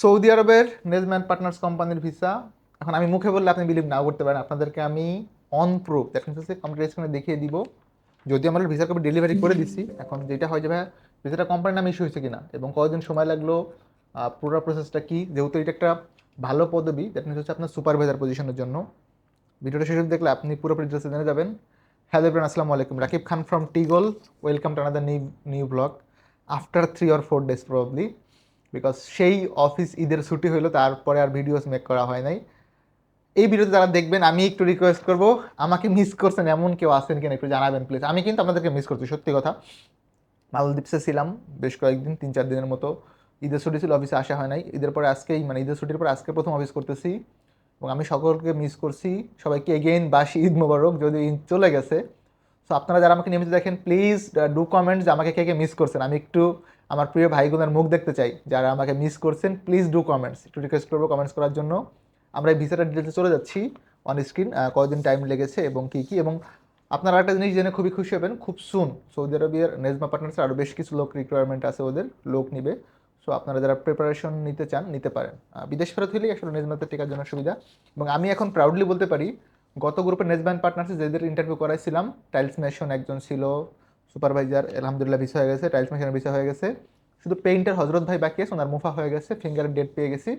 Saudi আরবের নেজম্যান partners কোম্পানির visa এখন আমি মুখে বললে আপনি বিলিভ নাও করতে পারেন। আপনাদেরকে আমি অন প্রুফ হচ্ছে কম্পিউটার স্ক্রিনে দেখিয়ে দিব। যদি আমরা ভিসা কপি ডেলিভারি করে দিচ্ছি এখন যেটা হয় যে ভাই ভিসাটা কোম্পানির নামে ইস্যু হয়েছে কিনা এবং কতদিন সময় লাগল পুরো প্রসেসটা কি, যেহেতু এটা একটা ভালো পদবি দ্যাট মিনস হচ্ছে আপনার সুপারভাইজার পজিশনের জন্য। ভিডিওটা শেষ দেখলে আপনি পুরোপুরি ডিটেলসে জেনে যাবেন। হ্যালো এভরিওয়ান আসসালামু আলাইকুম। Rakib Khan from Tigal welcome to another new new blog after three or four days probably because সেই অফিস ঈদের ছুটি হইল, তারপরে আর ভিডিওস মেক করা হয় নাই। এই ভিডিওতে যারা দেখবেন, আমি একটু রিকোয়েস্ট করব, আমাকে মিস করছেন এমন কেউ আছেন কিনা একটু জানাবেন প্লিজ আমি কিন্তু আপনাদেরকে মিস করছি, সত্যি কথা। মালদ্বীপসে ছিলাম বেশ কয়েকদিন তিন চার দিনের মতো। ঈদের ছুটি ছিল অফিসে আসা হয় নাই। ঈদের পরে আজকেই মানে ঈদের ছুটির পর আজকে প্রথম অফিস করতেছি। এবং আমি সকলকে মিস করছি। সবাইকে এগেইন বাসি ঈদ মোবারক, যদি ঈদ চলে গেছে। সো আপনারা যারা আমাকে নিয়মিত দেখেন প্লিজ ডু কমেন্ট যে আমাকে কে কে মিস করছেন। আমি একটু আমার প্রিয় ভাইগুলোর মুখ দেখতে চাই, যারা আমাকে মিস করছেন প্লিজ ডু কমেন্টস একটু রিকোয়েস্ট করব কমেন্টস করার জন্য। আমরা এই ভিসাটার ডিটেলসে চলে যাচ্ছি অন স্ক্রিন কতদিন টাইম লেগেছে এবং কী কী এবং আপনারা একটা জিনিস জেনে খুবই খুশি হবেন, খুব সুন সৌদি আরবের নেজমা পার্টনার্সের আরও বেশ কিছু লোক রিকোয়ারমেন্ট আছে ওদের, লোক নিবে। সো আপনারা যারা প্রিপারেশন নিতে চান, নিতে পারেন। বিদেশ ফেরত হলেই আসলে নেজমাতে টেকার জন্য সুবিধা। এবং আমি এখন প্রাউডলি বলতে পারি, গত গ্রুপে নেজব্যান্ড পার্টনার্সে যাদের ইন্টারভিউ করাইছিলাম টাইলস মেশন একজন ছিল সুপারভাইজার, আলহামদুলিল্লাহ ভিসা হয়ে গেছে টাইলস মেশনের ভিসা হয়ে গেছে। শুধু পেইন্টার হজরত ভাই বাকি আছে, ওনার মুফা হয়ে গেছে ফিঙ্গারের ডেট পেয়ে গেছি।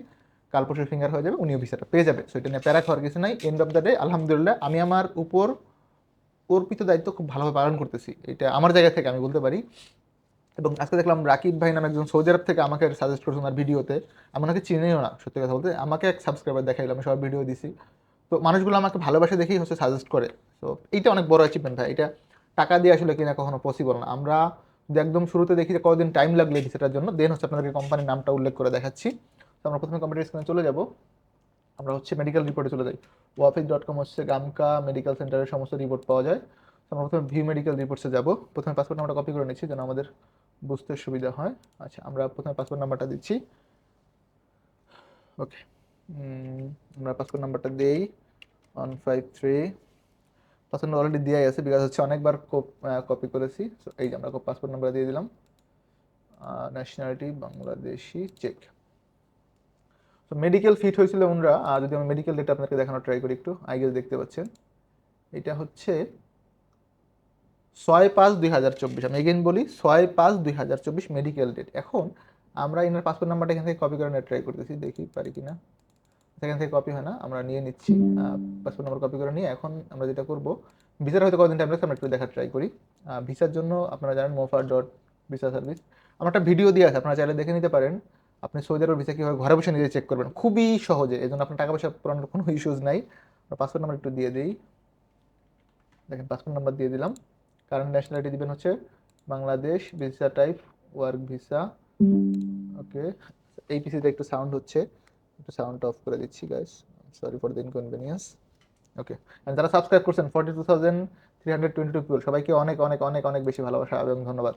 কাল পরশু ফিঙ্গার হয়ে যাবে, উনিও ভিসাটা পেয়ে যাবে। সো এটা নিয়ে প্যারা খাওয়ার কিছু নাই। এন্ড অফ দ্য ডে আলহামদুলিল্লাহ, আমি আমার উপর অর্পিত দায়িত্ব খুব ভালোভাবে পালন করতেছি। এটা আমার জায়গা থেকে আমি বলতে পারি। এবং আজকে দেখলাম রাকিব ভাই নামে একজন সৌদি আরব থেকে আমাকে সাজেস্ট করছে ওনার ভিডিওতে। আমি ওনাকে চিনিও না, সত্যি কথা বলতে। আমাকে এক সাবস্ক্রাইবার দেখাইলো, আমি সব ভিডিও দিছি। তো মানুষগুলো আমাকে ভালোবাসে দেখেই হচ্ছে সাজেস্ট করে। তো এইটা অনেক বড় অ্যাচিভমেন্ট ভাই। এটা টাকা দিয়ে আসলে কিনা কখনো পসিবল না। আমরা যদি একদম শুরুতে দেখি যে কতদিন টাইম লাগলে সেটার জন্য দেন হচ্ছে আপনাদেরকে কোম্পানির নামটা উল্লেখ করে দেখাচ্ছি। তো আমরা প্রথমে কম্পিউটার স্ক্রিনে চলে যাব। আমরা হচ্ছে মেডিকেল রিপোর্টে চলে যাই। ওয়াফিস ডট কম হচ্ছে গামকা মেডিকেল সেন্টারের সমস্ত রিপোর্ট পাওয়া যায়। তো আমরা প্রথমে ভিউ মেডিকেল রিপোর্টসে যাব। প্রথমে পাসপোর্ট নাম্বারটা কপি করে নিচ্ছি যেন আমাদের বুঝতে সুবিধা হয়। আচ্ছা আমরা প্রথমে পাসপোর্ট নাম্বারটা দিচ্ছি। ওকে আমরা পাসপোর্ট নাম্বারটা দিই। One five three passport already দেওয়াই আছে বিকজ হচ্ছে অনেকবার কপি করেছি। এই যে আমরা পাসপোর্ট নাম্বার দিয়ে দিলাম। ন্যাশনালিটি বাংলাদেশি চেক তো মেডিকেল ফিট হয়েছিল ওনরা আর যদি আমি মেডিকেল ডেটা আপনাকে দেখানো ট্রাই করি একটু আই গেস দেখতে পাচ্ছেন। এটা হচ্ছে ছয় পাঁচ দুই হাজার চব্বিশ। আমি এগেন বলি, ছয় পাঁচ দুই হাজার চব্বিশ মেডিকেল ডেট এখন আমরা এনার পাসপোর্ট নাম্বারটা এখান থেকে কপি করে ট্রাই করতেছি, দেখি পারি কিনা। সেখান থেকে কপি হয় না, আমরা নিয়ে নিচ্ছি পাসপোর্ট নাম্বার কপি করে নিয়ে এখন আমরা যেটা করব ভিসার হয়তো কদিন টাইম লাগছে আমরা একটু দেখার ট্রাই করি। ভিসার জন্য আপনারা জানেন মোফার ডট ভিসা সার্ভিস আমার একটা ভিডিও দিয়ে আছে, আপনারা চাইলে দেখে নিতে পারেন। আপনি সৌদি আরব ভিসা কীভাবে ঘরে বসে নিজে চেক করবেন, খুবই সহজে এই জন্য আপনার টাকা পয়সা পুরানোর কোনো ইস্যুজ নাই। পাসপোর্ট নাম্বার একটু দিয়ে দিই। দেখেন পাসপোর্ট নাম্বার দিয়ে দিলাম। কারেন্ট ন্যাশনালিটি দিবেন হচ্ছে Bangladesh visa type work visa okay এই পিসিতে একটু সাউন্ড হচ্ছে। একটু সাউন্ড অফ করে দিচ্ছি guys sorry for the inconvenience okay যারা সাবস্ক্রাইব করছেন forty two thousand three hundred twenty two people সবাইকে অনেক অনেক অনেক অনেক বেশি ভালোবাসা এবং ধন্যবাদ।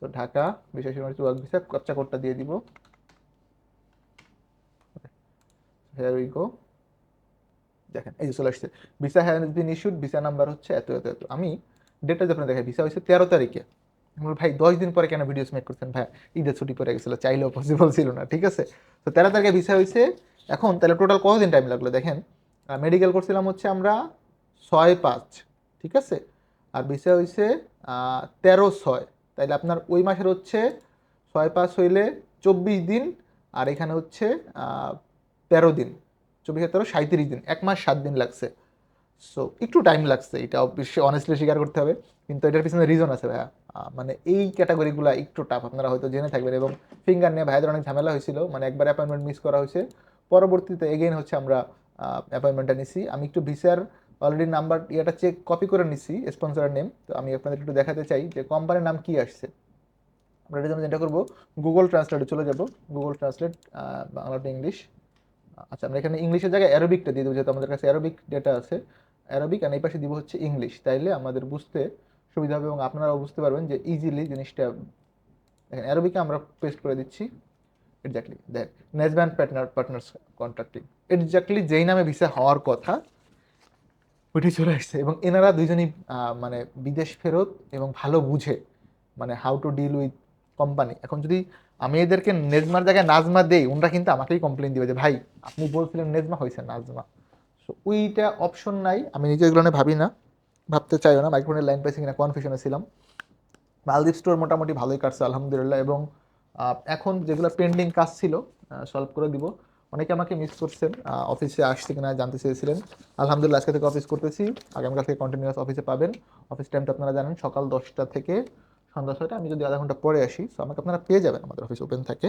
তো ঢাকা, বিশেষ ওয়ার্ক ভিসা কচ্চা কোডটা দিয়ে দিব। হেয়ার উই গো দেখেন, এই যে চলে আসছে। Visa has been issued visa number হচ্ছে এত এত এত। আমি ডেটটা যখন দেখাই ভিসা হয়েছে তেরো তারিখে। ভাই দশ দিন পরে কেন ভিডিওস মেক করছেন? ভাই, ঈদের ছুটি পরে গেছিল, চাইলেও পসিবল ছিল না, ঠিক আছে? তো তেরো তারিখে ভিসা হয়েছে এখন তাহলে টোটাল কতদিন টাইম লাগল দেখেন? মেডিকেল করছিলাম হচ্ছে আমরা ছয় পাঁচ, ঠিক আছে? আর ভিসা হয়েছে তেরো ছয়, তাইলে আপনার ওই মাসের হচ্ছে ছয় পাঁচ হইলে চব্বিশ দিন, আর এখানে হচ্ছে তেরো দিন, চব্বিশ তেরো সাঁত্রিশ দিন, এক মাস সাত দিন লাগছে। সো একটু টাইম লাগছে, এটা অবশ্যই অনেস্টলি স্বীকার করতে হবে, কিন্তু এটার পিছনে রিজন আছে ভাইয়া। মানে এই ক্যাটাগরিগুলো একটু টাফ আপনারা হয়তো জেনে থাকবেন। এবং ফিঙ্গার নিয়ে ভাইদের অনেক ঝামেলা হয়েছিল মানে একবার অ্যাপয়েন্টমেন্ট মিস করা হয়েছে। পরবর্তীতে এগেইন হচ্ছে আমরা অ্যাপয়েন্টমেন্টটা নিছি। আমি একটু ভিসার অলরেডি নাম্বার ইয়েটা চেক কপি করে নিছি স্পন্সরের নেম তো আমি আপনাদের একটু দেখাতে চাই যে কোম্পানির নাম কি আসছে। আমরা এটার জন্য যেটা করব গুগল ট্রান্সলেটে চলে যাব। Google translate Bangla to English আচ্ছা আমরা এখানে ইংলিশের জায়গায় অ্যারোবিকটা দিয়ে দেবো, যেহেতু আমাদের কাছে অ্যারোবিক ডেটা আছে। অ্যারোবিক আর এই পাশে দিব হচ্ছে ইংলিশ তাইলে আমাদের বুঝতে সুবিধা হবে এবং আপনারাও বুঝতে পারবেন যে ইজিলি জিনিসটা, দেখেন অ্যারোবিকে আমরা পেস্ট করে দিচ্ছি। এক্স্যাক্টলি দেখ নেজব্যান্ড পার্টনার পার্টনার্স কন্ট্রাক্টিং এক্স্যাক্টলি যেই নামে ভিসা হওয়ার কথা ওইটি চলে আসছে এবং এনারা দুইজনই মানে বিদেশ ফেরত এবং ভালো বুঝে মানে how to deal with company এখন যদি আমি এদেরকে নেজমার জায়গায় নাজমা দেই, ওনরা কিন্তু আমাকেই কমপ্লেন দিবে যে, ভাই, আপনি বলছিলেন নেজমা হয়েছে নাজমা সো ওইটা অপশন নাই, আমি নিজে এগুলো ভাবি না। ভাবতে চাইও না মাইক্রোফোনের লাইন পাইছি কিনা কনফিউশনে ছিলাম। মালদ্বীপ স্টোর মোটামুটি ভালোই কাটছে, আলহামদুলিল্লাহ। এবং এখন যেগুলো পেন্ডিং কাজ ছিল সলভ করে দিব। অনেকে আমাকে মিস করছেন অফিসে আসছে কিনা জানতে চেয়েছিলেন। আলহামদুলিল্লাহ, আজকে থেকে অফিস করতেছি। আগামীকাল থেকে কন্টিনিউয়াস অফিসে পাবেন। অফিস টাইমটা আপনারা জানেন, সকাল দশটা থেকে সন্ধ্যা ছয়টা। আমি যদি আধা ঘণ্টা পরে আসি সো আমাকে আপনারা পেয়ে যাবেন আমাদের অফিস ওপেন থাকে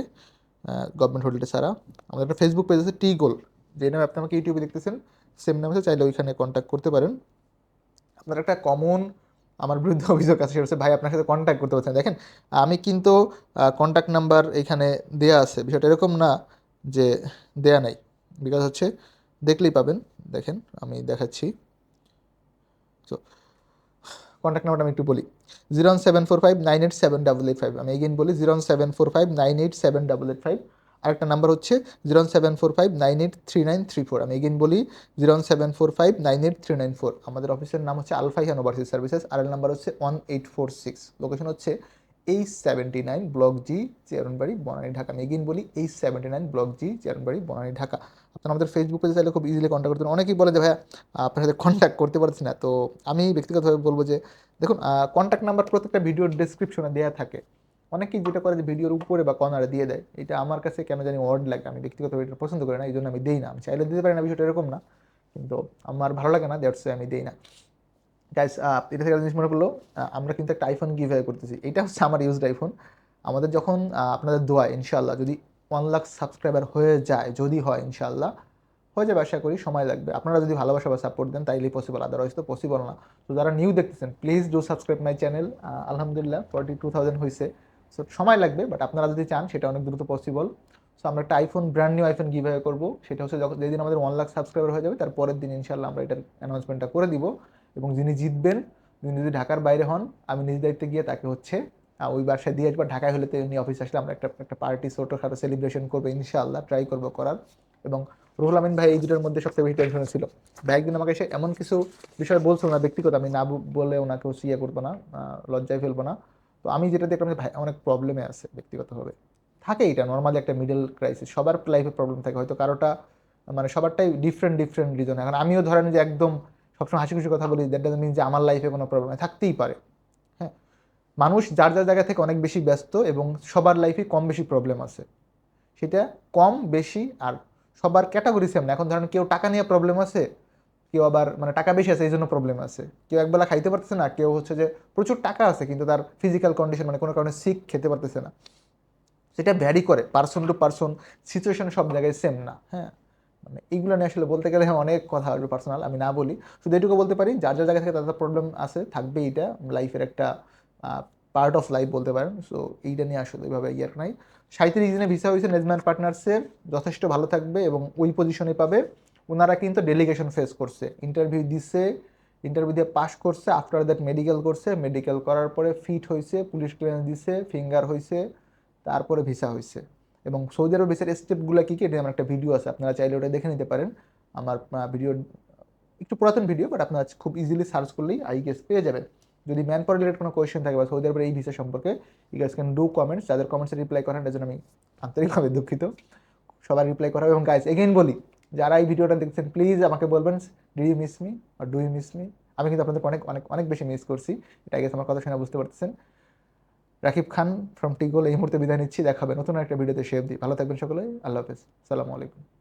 গভর্নমেন্ট হোটেলটা ছাড়া। আমাদের একটা ফেসবুক পেজ আছে টি গোল যে নামে আপনি আমাকে ইউটিউবে দেখতেছেন সেম নামে চাইলে ওইখানে কন্ট্যাক্ট করতে পারেন। আপনার একটা কমন আমার বিরুদ্ধে অভিযোগ আছে, সেটা হচ্ছে ভাই আপনার সাথে কন্ট্যাক্ট করতে পারছেন দেখেন, আমি কিন্তু কন্ট্যাক্ট নাম্বার এখানে দেয়া আছে। বিষয়টা এরকম না যে দেয়া নাই। বিকজ হচ্ছে, দেখলেই পাবেন। দেখেন, আমি দেখাচ্ছি। তো কন্ট্যাক্ট নাম্বারটা আমি একটু বলি। Zero seven four five nine eight seven double eight five আমি এগেন বলি zero seven four five nine eight seven double eight five আরেকটা নাম্বার হচ্ছে zero seven four five nine eight three nine three four আমি again বলি zero seven four five nine eight three nine four আমাদের অফিসের নাম হচ্ছে Alfaihan overseas services R L number হচ্ছে one eight four six location হচ্ছে H seventy nine block G Chairmanbari Banani Dhaka আমি again বলি H seventy nine block G Chairmanbari Banani Dhaka আপনারা আমাদের ফেসবুক চাইলে খুব ইজিলি কন্ট্যাক্ট করতে অনেকেই বলে যে, ভাইয়া, আপনার সাথে কন্ট্যাক্ট করতে পারছি না। তো আমি ব্যক্তিগতভাবে বলব যে, দেখুন কন্ট্যাক্ট নাম্বার প্রত্যেকটা ভিডিওর ডেসক্রিপশনে দেওয়া থাকে। অনেকেই যেটা করে যে ভিডিওর উপরে বা কর্নারে দিয়ে দেয়, এটা আমার কাছে কেন জানি ওয়ার্ড লাগে। আমি ব্যক্তিগতভাবে এটা পছন্দ করি না এই জন্য আমি দিই না। আমি চাইলে দিতে পারি না, বিষয়টা এরকম না, কিন্তু আমার ভালো লাগে না দ্যাটস আমি দিই না। গাইস এটা থেকে জিনিস মনে করল আমরা কিন্তু একটা আইফোন গিভ করতেছি। এটা হচ্ছে আমার ইউজড আইফোন আমাদের যখন আপনাদের দোয়া ইনশাল্লাহ যদি ওয়ান লাখ সাবস্ক্রাইবার হয়ে যায়, যদি হয় ইনশাল্লাহ হয়ে যাবে আশা করি, সময় লাগবে। আপনারা যদি ভালোবাসা বা সাপোর্ট দেন, তাইলেই পসিবল আদারওয়াইজ তো পসিবল না। তো যারা নিউ দেখতেছেন please do subscribe my channel আলহামদুলিল্লাহ ফর্টি টু থাউজেন্ড হয়েছে সো সময় লাগবে বাট আপনারা যদি চান, সেটা অনেক দ্রুত পসিবল সো আমরা একটা iPhone brand new iPhone giveaway করব। সেটা হচ্ছে যখন, যেদিন আমাদের ওয়ান লাখ সাবস্ক্রাইবার হয়ে যাবে, তার পরের দিন ইনশাল্লাহ আমরা এটার অ্যানাউন্সমেন্টটা করে দিব। এবং যিনি জিতবেন, যিনি যদি ঢাকার বাইরে হন, আমি নিজ দায়িত্বে গিয়ে তাকে হচ্ছে ওই বাসায় দিয়ে আসব ঢাকায় হলে তো এমনি অফিস আসলে আমরা একটা একটা পার্টি ছোটোখাটো সেলিব্রেশন করব ইনশাআল্লাহ ট্রাই করব করার। এবং রুহুল আমিন ভাই এই দুটোর মধ্যে সবচেয়ে বেশি টেনশন ছিল। ভাই, একদিন আমাকে এসে এমন কিছু বিষয় বলছিল না, ব্যক্তিগত, আমি না বলে ওনাকেও ইয়ে করব না লজ্জায় ফেলব না। তো আমি যেটা দেখলাম যে ভাই, অনেক প্রবলেমে আছে ব্যক্তিগতভাবে। থাকে এটা নর্মালি একটা মিডল ক্রাইসিস সবার লাইফে প্রবলেম থাকে। হয়তো কারোটা মানে সবারটাই ডিফারেন্ট ডিফারেন্ট রিজন এখন আমিও ধরেন যে একদম সবসময় হাসি খুশি কথা বলি দ্যাট ডাজন্ট মিন যে আমার লাইফে কোনো প্রবলেম থাকতেই পারে। হ্যাঁ? মানুষ যার যার জায়গা থেকে অনেক বেশি ব্যস্ত এবং সবার লাইফে কম বেশি প্রবলেম আছে। সেটা কম, বেশি আর সবার ক্যাটাগরি সেম না। এখন ধরেন কেউ টাকা নিয়ে প্রবলেম আছে কেউ আবার মানে টাকা বেশি আছে এই জন্য প্রবলেম আছে। কেউ একবেলা খাইতে পারতেছে না, কেউ হচ্ছে যে প্রচুর টাকা আছে, কিন্তু তার ফিজিক্যাল কন্ডিশন মানে কোনো কারণে সিক খেতে পারতেছে না। সেটা ভ্যারি করে পার্সন টু পার্সন সিচুয়েশন সব জায়গায় সেম না হ্যাঁ? মানে এইগুলো নিয়ে আসলে বলতে গেলে হ্যাঁ অনেক কথা আসবে পার্সোনাল আমি না বলি। শুধু এটুকু বলতে পারি, যার যার জায়গা থেকে তাদের প্রবলেম আছে থাকবে এইটা লাইফের একটা পার্ট অফ লাইফ বলতে পারেন। সো এইটা নিয়ে আসলে এইভাবে ইয়ার নাই। সাঁত্রিশ দিনে ভিসা হয়েছে, নেজম্যান পার্টনার্সের যথেষ্ট ভালো থাকবে এবং ওই পজিশনে পাবে। ওনারা কিন্তু ডেলিগেশন ফেস করছে। ইন্টারভিউ দিছে ইন্টারভিউ দিয়ে পাস করছে আফটার দ্যাট মেডিকেল করছে মেডিকেল করার পরে ফিট হয়েছে পুলিশ ক্লিয়ারেন্স দিছে ফিঙ্গার হয়েছে তারপরে ভিসা হয়েছে এবং সৌদি আরব ভিসার স্টেপগুলো কী কী, এটা আমার একটা ভিডিও আছে, আপনারা চাইলে ওটা দেখে নিতে পারেন। আমার ভিডিও একটু পুরাতন ভিডিও বাট আপনারা খুব ইজিলি সার্চ করলেই আই গেস পেয়ে যাবেন। যদি ম্যান পাওয়ার রিলেটেড কোনো কোয়েশ্চেন থাকে বা সৌদি আরবের এই ভিসা সম্পর্কে you guys can do comments যাদের কমেন্টসে রিপ্লাই করেন এর জন্য আমি আন্তরিকভাবে দুঃখিত। সবার রিপ্লাই করা এবং গাইস এগেইন বলি যারা এই ভিডিওটা দেখছেন প্লিজ আমাকে বলবেন ডু ইউ মিস মি আর ডু ইউ মিস মি আমি কিন্তু আপনাদের অনেক অনেক অনেক বেশি মিস করছি। এটা গেছে আমার কথা শুনে বুঝতে পারতেছেন। রাকিব খান ফ্রম টিগোল এই মুহূর্তে বিদায় নিচ্ছি। দেখাবে নতুন একটা ভিডিওতে। শেয়ার দিই ভালো থাকবেন সকলে। আল্লাহ হাফেজ। সালামু আলাইকুম।